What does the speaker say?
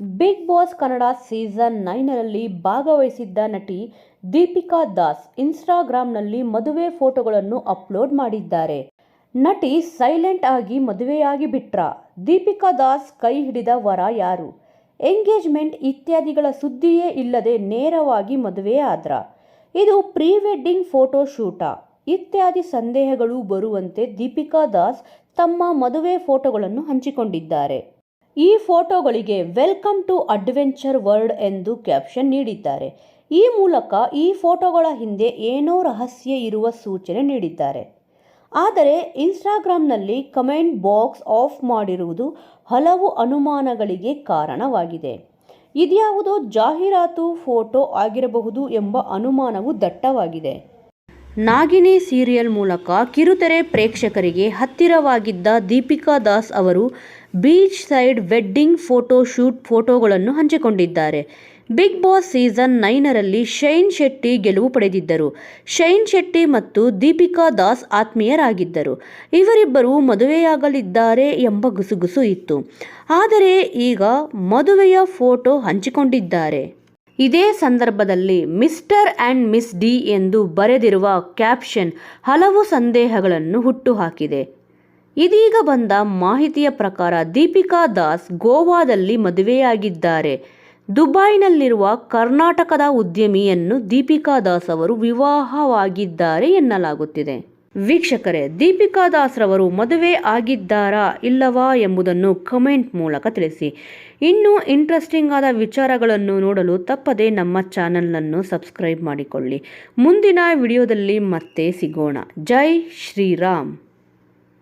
Big Boss Kannada season ನೈನರಲ್ಲಿ ಭಾಗವಹಿಸಿದ್ದ ನಟಿ ದೀಪಿಕಾ ದಾಸ್ ಇನ್ಸ್ಟಾಗ್ರಾಂನಲ್ಲಿ ಮದುವೆ ಫೋಟೋಗಳನ್ನು ಅಪ್ಲೋಡ್ ಮಾಡಿದ್ದಾರೆ. ನಟಿ ಸೈಲೆಂಟ್ ಆಗಿ ಮದುವೆಯಾಗಿ ಬಿಟ್ರಾ. ದೀಪಿಕಾ ದಾಸ್ ಕೈ ಹಿಡಿದ ವರ ಯಾರು? ಎಂಗೇಜ್ಮೆಂಟ್ ಇತ್ಯಾದಿಗಳ ಸುದ್ದಿಯೇ ಇಲ್ಲದೆ ನೇರವಾಗಿ ಮದುವೆ ಆದ್ರ. ಇದು ಪ್ರೀ ವೆಡ್ಡಿಂಗ್ ಫೋಟೋ ಶೂಟಾ. ಇತ್ಯಾದಿ ಸಂದೇಹಗಳು ಬರುವಂತೆ ದೀಪಿಕಾ ದಾಸ್ ತಮ್ಮ ಮದುವೆ ಫೋಟೋಗಳನ್ನು ಹಂಚಿಕೊಂಡಿದ್ದಾರೆ. ಈ ಫೋಟೋಗಳಿಗೆ ವೆಲ್ಕಮ್ ಟು ಅಡ್ವೆಂಚರ್ ವರ್ಲ್ಡ್ ಎಂದು ಕ್ಯಾಪ್ಷನ್ ನೀಡಿದ್ದಾರೆ. ಈ ಮೂಲಕ ಈ ಫೋಟೋಗಳ ಹಿಂದೆ ಏನೋ ರಹಸ್ಯ ಇರುವ ಸೂಚನೆ ನೀಡಿದ್ದಾರೆ. ಆದರೆ ಇನ್ಸ್ಟಾಗ್ರಾಮ್ನಲ್ಲಿ ಕಮೆಂಟ್ ಬಾಕ್ಸ್ ಆಫ್ ಮಾಡಿರುವುದು ಹಲವು ಅನುಮಾನಗಳಿಗೆ ಕಾರಣವಾಗಿದೆ. ಇದ್ಯಾವುದೋ ಜಾಹೀರಾತು ಫೋಟೋ ಆಗಿರಬಹುದು ಎಂಬ ಅನುಮಾನವು ದಟ್ಟವಾಗಿದೆ. ನಾಗಿನಿ ಸೀರಿಯಲ್ ಮೂಲಕ ಕಿರುತೆರೆ ಪ್ರೇಕ್ಷಕರಿಗೆ ಹತ್ತಿರವಾಗಿದ್ದ ದೀಪಿಕಾ ದಾಸ್ ಅವರು beach side wedding photo shoot ಫೋಟೋಗಳನ್ನು ಹಂಚಿಕೊಂಡಿದ್ದಾರೆ. ಬಿಗ್ ಬಾಸ್ ಸೀಸನ್ ನೈನರಲ್ಲಿ ಶೈನ್ ಶೆಟ್ಟಿ ಗೆಲುವು ಪಡೆದಿದ್ದರು. ಶೈನ್ ಶೆಟ್ಟಿ ಮತ್ತು ದೀಪಿಕಾ ದಾಸ್ ಆತ್ಮೀಯರಾಗಿದ್ದರು. ಇವರಿಬ್ಬರು ಮದುವೆಯಾಗಲಿದ್ದಾರೆ ಎಂಬ ಗುಸುಗುಸು ಇತ್ತು. ಆದರೆ ಈಗ ಮದುವೆಯ ಫೋಟೋ ಹಂಚಿಕೊಂಡಿದ್ದಾರೆ. ಇದೇ ಸಂದರ್ಭದಲ್ಲಿ ಮಿಸ್ಟರ್ ಆ್ಯಂಡ್ ಮಿಸ್ ಡಿ ಎಂದು ಬರೆದಿರುವ ಕ್ಯಾಪ್ಷನ್ ಹಲವು ಸಂದೇಹಗಳನ್ನು ಹುಟ್ಟುಹಾಕಿದೆ. ಇದೀಗ ಬಂದ ಮಾಹಿತಿಯ ಪ್ರಕಾರ ದೀಪಿಕಾ ದಾಸ್ ಗೋವಾದಲ್ಲಿ ಮದುವೆಯಾಗಿದ್ದಾರೆ. ದುಬೈನಲ್ಲಿರುವ ಕರ್ನಾಟಕದ ಉದ್ಯಮಿಯನ್ನು ದೀಪಿಕಾ ದಾಸ್ ಅವರು ವಿವಾಹವಾಗಿದ್ದಾರೆ ಎನ್ನಲಾಗುತ್ತಿದೆ. ವೀಕ್ಷಕರೇ ದೀಪಿಕಾ ದಾಸ್ ರವರು ಮದುವೆ ಆಗಿದ್ದಾರಾ ಇಲ್ಲವಾ ಎಂಬುದನ್ನು ಕಮೆಂಟ್ ಮೂಲಕ ತಿಳಿಸಿ. ಇನ್ನೂ ಇಂಟ್ರೆಸ್ಟಿಂಗ್ ಆದ ವಿಚಾರಗಳನ್ನು ನೋಡಲು ತಪ್ಪದೆ ನಮ್ಮ ಚಾನಲನ್ನು ಸಬ್ಸ್ಕ್ರೈಬ್ ಮಾಡಿಕೊಳ್ಳಿ. ಮುಂದಿನ ವಿಡಿಯೋದಲ್ಲಿ ಮತ್ತೆ ಸಿಗೋಣ. ಜೈ ಶ್ರೀರಾಮ್.